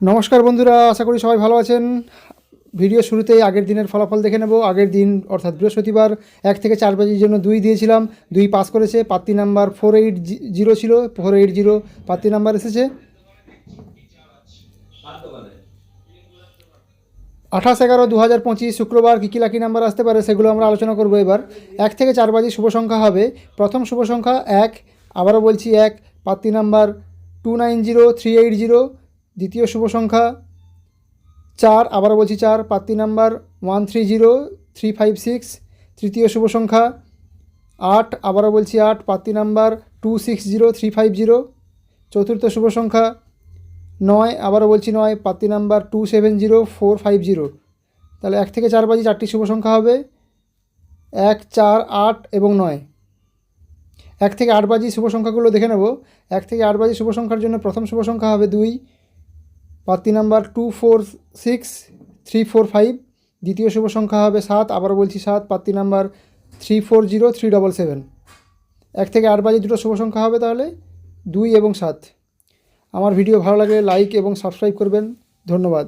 নমস্কার বন্ধুরা, আশা করি সবাই ভালো আছেন। ভিডিও শুরুতেই আগের দিনের ফলাফল দেখে নেব। আগের দিন, অর্থাৎ বৃহস্পতিবার, এক থেকে চার বাজির জন্য দুই দিয়েছিলাম। দুই পাস করেছে, পাত্তি নাম্বার ফোর এইট জিরো ছিল ফোর এইট জিরো পাত্তি নাম্বার এসেছে। আঠাশ এগারো দু হাজার পঁচিশ, শুক্রবার কী কী লাকি নাম্বার আসতে পারে সেগুলো আমরা আলোচনা করব এবার। এক থেকে চার বাজি শুভ সংখ্যা হবে। প্রথম শুভ সংখ্যা এক, আবারও বলছি এক, পাত্তি number two nine zero three eight zero দ্বিতীয় শুভ সংখ্যা চার, আবারও বলছি চার পাত্তি number one three zero three five six তৃতীয় শুভ সংখ্যা আট, আবারও বলছি আট পাত্তি number two six zero three five zero চতুর্থ শুভ সংখ্যা নয়, আবারও বলছি নয় পাত্তি number two seven zero four five zero তাহলে এক থেকে চার বাজি চারটি শুভ সংখ্যা হবে। এক, চার, আট এবং নয়। এক থেকে আট বাজি শুভ সংখ্যাগুলো দেখে নেব। এক থেকে আট বাজি শুভ সংখ্যার জন্য প্রথম শুভ সংখ্যা হবে দুই। পাত্তি number two four six three four five দ্বিতীয় শুভ সংখ্যা হবে সাত আবার বলছি সাত, প্রার্থী number three four zero three double seven এক থেকে আট বাজে দুটো শুভ সংখ্যা হবে তাহলে, দুই এবং সাত। আমার ভিডিও ভালো লাগলে লাইক এবং সাবস্ক্রাইব করবেন। ধন্যবাদ।